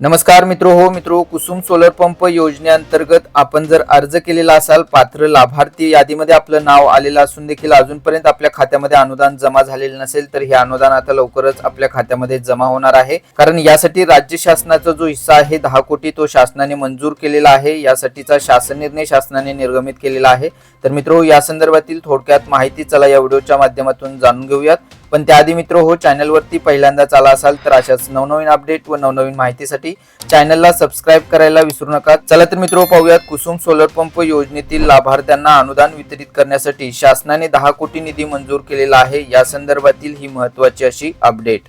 नमस्कार मित्र हो मित्रो कुसुम सोलर पंप योजनेअंतर्गत आपण जर अर्ज केलेला असाल पात्र लाभार्थी यादीमध्ये आपलं नाव आलेलं असून देखील अजूनपर्यंत आपल्या खात्यामध्ये अनुदान जमा झालेलं नसेल तर हे अनुदान आता लवकरच आपल्या खात्यामध्ये जमा होणार आहे. कारण यासाठी राज्य शासनाचा जो हिस्सा आहे दहा कोटी तो शासनाने मंजूर केलेला आहे. यासाठीचा शासन निर्णय शासनाने निर्गमित केलेला आहे. तर मित्रो या संदर्भातील थोडक्यात माहिती चला या व्हिडिओच्या माध्यमातून जाणून घेऊयात. पण त्याआधी मित्र हो चॅनलवरती पहिल्यांदाच आला असाल तर अशाच नवनवीन अपडेट व नवनवीन माहितीसाठी चॅनलला सबस्क्राईब करायला विसरू नका. चला तर मित्र हो, पाहूयात. कुसुम सोलर पंप योजनेतील लाभार्थ्यांना अनुदान वितरित करण्यासाठी शासनाने दहा कोटी निधी मंजूर केलेला आहे. या संदर्भातील ही महत्वाची अशी अपडेट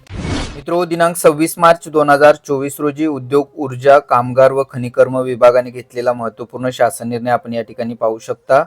मित्रो हो, दिनांक सव्वीस मार्च दोन हजार चोवीस रोजी उद्योग ऊर्जा कामगार व खनिकर्म विभागाने घेतलेला महत्त्वपूर्ण शासन निर्णय आपण या ठिकाणी पाहू शकता.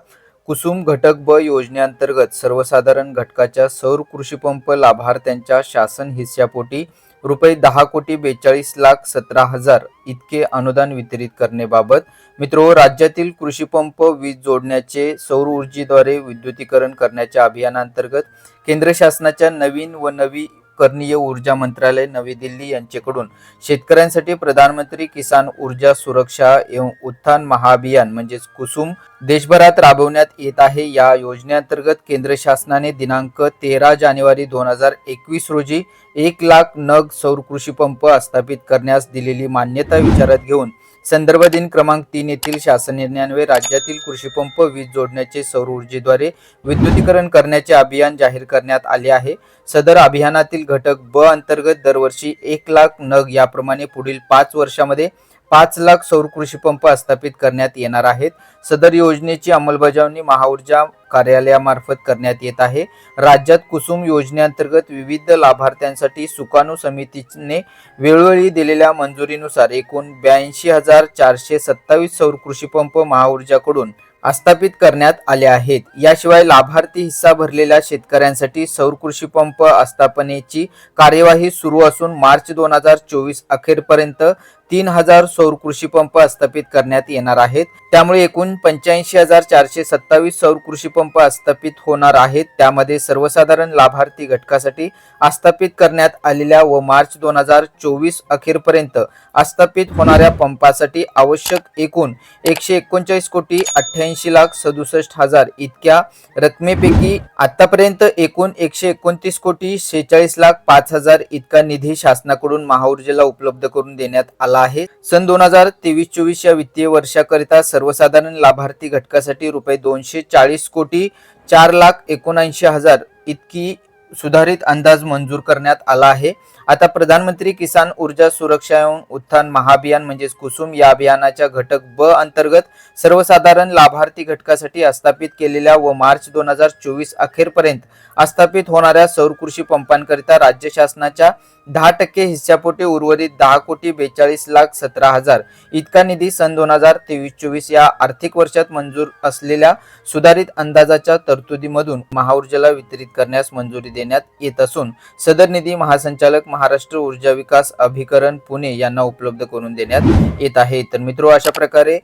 कुसुम घटक ब योजनेअंतर्गत सर्वसाधारण घटकाच्या सौर कृषीपंप लाभार्थ्यांच्या शासन हिस्सापोटी रुपये दहा कोटी बेचाळीस लाख सतरा हजार इतके अनुदान वितरित करण्याबाबत मित्रो राज्यातील कृषीपंप वीज जोडण्याचे सौर ऊर्जेद्वारे विद्युतीकरण करण्याच्या अभियानांतर्गत केंद्र शासनाच्या नवीन व नवी नवीकरणीय ऊर्जा मंत्रालय नवी दिल्ली यांच्याकडून शेतकऱ्यांसाठी प्रधानमंत्री किसान ऊर्जा सुरक्षा एवं उत्थान महाअभियान म्हणजेच कुसुम देशभरात राबवण्यात येत आहे. या योजनेअंतर्गत केंद्र शासनाने दिनांक तेरा जानेवारी दोन हजार एकवीस रोजी एक लाख नग सौर कृषी पंप स्थापित करण्यास दिलेली मान्यता विचारात घेऊन संदर्भ दिन क्रमांक तीन येथील शासन निर्णयान्वये राज्यातील कृषीपंप वीज जोडण्याचे सौर ऊर्जेद्वारे विद्युतीकरण करण्याचे अभियान जाहीर करण्यात आले आहे. सदर अभियानातील घटक ब अंतर्गत दरवर्षी एक लाख नग याप्रमाणे पुढील पाच वर्षामध्ये पाच लाख सौर कृषी पंप स्थापित करण्यात येणार आहेत. सदर योजनेची अंमलबजावणी महाऊर्जा कार्यालयामार्फत करण्यात येत आहे. राज्यात कुसुम योजनेअंतर्गत विविध लाभार्थ्यांसाठी सुकाणू समितीने वेळोवेळी दिलेल्या मंजुरीनुसार एकूण ब्याऐंशी हजार चारशे सत्तावीस सौर कृषी पंप महाऊर्जाकडून आस्थापित करण्यात आले आहेत. याशिवाय लाभार्थी हिस्सा भरलेल्या शेतकऱ्यांसाठी सौर कृषी पंप आस्थापनेची कार्यवाही सुरू असून मार्च दोन हजार चोवीस अखेरपर्यंत तीन हजार सौर कृषी पंप स्थापित करण्यात येणार आहेत. त्यामुळे एकूण पंच्याऐंशी हजार चारशे सत्तावीस सौर कृषी पंप स्थापित होणार आहेत. त्यामध्ये सर्वसाधारण लाभार्थी घटकासाठी आस्थापित करण्यात आलेल्या व मार्च दोन हजार चोवीस अखेरपर्यंत आस्थापित होणाऱ्या पंपासाठी आवश्यक एकूण एकशे एकोणचाळीस कोटी अठ्ठ्याऐंशी लाख सदुसष्ट हजार इतक्या रकमेपैकी आतापर्यंत एकूण एकशे एकोणतीस कोटी शेहेचाळीस लाख पाच हजार इतका निधी शासनाकडून महाऊर्जेला उपलब्ध करून देण्यात आला आहे. सन दोन हजार तेवीस चोवीस या वित्तीय वर्षाकरिता सर्वसाधारण लाभार्थी घटकासाठी रुपये दोनशे चाळीस कोटी चार लाख एकोणऐंशी हजार इतकी सुधारित अंदाज मंजूर करण्यात आला आहे. आता प्रधानमंत्री किसान ऊर्जा सुरक्षा एवं उत्थान महाअभियान म्हणजेच कुसुम या अभियानाच्या घटक ब अंतर्गत सर्वसाधारण लाभार्थी घटकासाठी आस्थापित केलेल्या व मार्च दोन हजार चोवीस अखेरपर्यंत आस्थापित होणाऱ्या सौर कृषी पंपांकरिता राज्य शासनाच्या दहा टक्के हिस्सापोटी उर्वरित दहा कोटी बेचाळीस लाख सतरा हजार. इतका निधी सन दोन हजार तेवीस चोवीस या आर्थिक वर्षात मंजूर असलेल्या सुधारित अंदाजाच्या तरतुदीमधून महाऊर्जेला वितरित करण्यास मंजुरी देण्यात येत असून सदर निधी महासंचालक महाराष्ट्र ऊर्जा विकास अभिकरण पुणे यांना उपलब्ध करून देण्यात येत आहे. तर मित्रो अशा प्रकारे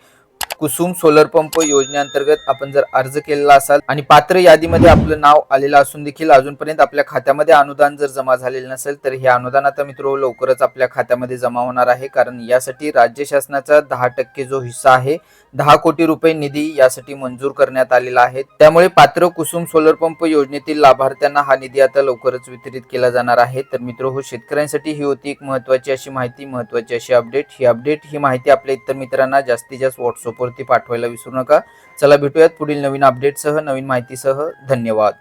कुसुम सोलर पंप योजनेअंतर्गत आपण जर अर्ज केलेला असाल आणि पात्र यादीमध्ये आपलं नाव आलेलं असून देखील अजूनपर्यंत आपल्या खात्यामध्ये अनुदान जर जमा झालेलं नसेल तर हे अनुदान आता मित्र हो लवकरच आपल्या खात्यामध्ये जमा होणार आहे. कारण यासाठी राज्य शासनाचा दहा टक्के जो हिस्सा आहे दहा कोटी रुपये निधी यासाठी मंजूर करण्यात आलेला आहे. त्यामुळे पात्र कुसुम सोलर पंप योजनेतील लाभार्थ्यांना हा निधी आता लवकरच वितरित केला जाणार आहे. तर मित्र हो शेतकऱ्यांसाठी ही होती एक महत्वाची अशी माहिती महत्वाची अशी अपडेट. ही अपडेट ही माहिती आपल्या इतर मित्रांना जास्तीत जास्त व्हॉट्सअपवरती पाठवायला विसरू नका. चला भेटूयात पुढील नवीन अपडेटसह नवीन माहितीसह. धन्यवाद.